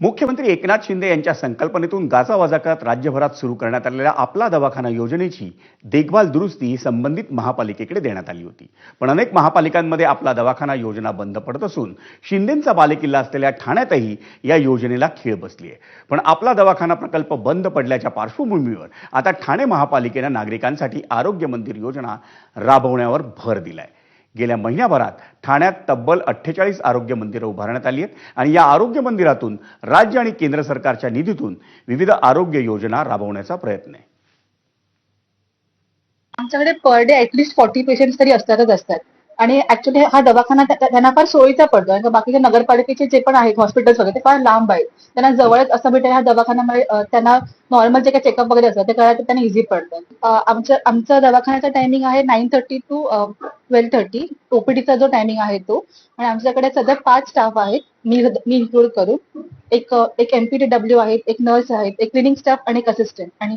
मुख्यमंत्री एकनाथ शिंदे यांच्या संकल्पनेतून गाजावाजा करत राज्यभरात सुरू करण्यात आलेल्या आपला दवाखाना योजनेची देखभाल दुरुस्ती ही संबंधित महापालिकेकडे देण्यात आली होती. पण अनेक महापालिकांमध्ये आपला दवाखाना योजना बंद पडत असून शिंदेंचा बालेकिल्ला असलेल्या ठाण्यातही या योजनेला खीळ बसली आहे पण आपला दवाखाना प्रकल्प बंद पडल्याच्या पार्श्वभूमीवर आता ठाणे महापालिकेनं नागरिकांसाठी आरोग्य मंदिर योजना राबवण्यावर भर दिलाय. गेल्या महिन्याभरात ठाण्यात तब्बल अठ्ठेचाळीस आरोग्य मंदिरं उभारण्यात आली आहेत आणि या आरोग्य मंदिरातून राज्य आणि केंद्र सरकारच्या निधीतून विविध आरोग्य योजना राबवण्याचा प्रयत्न आहे. आमच्याकडे per day at least forty patient तरी असतातच असतात. आणि ऍक्च्युली हा दवाखाना त्यांना फार सोयीचा पडतो. कारण बाकीचे नगरपालिकेचे जे पण आहेत हॉस्पिटल्स वगैरे ते फार लांब आहेत. त्यांना जवळच असं भेटेल ह्या दवाखान्यामुळे त्यांना नॉर्मल जे काही चेकअप वगैरे असतात ते करायला त्यांना इझी पडतं. आमच्या आमचं आमचं दवाखान्याचा टायमिंग आहे nine thirty to twelve thirty ओपीडीचा जो टायमिंग आहे तो. आणि आमच्याकडे सध्या पाच स्टाफ आहेत. मी मी इन्क्लूड करून. एक एक एमपीटी डब्ल्यू आहेत एक नर्स आहेत एक क्लिनिंग स्टाफ आणि एक असिस्टंट आणि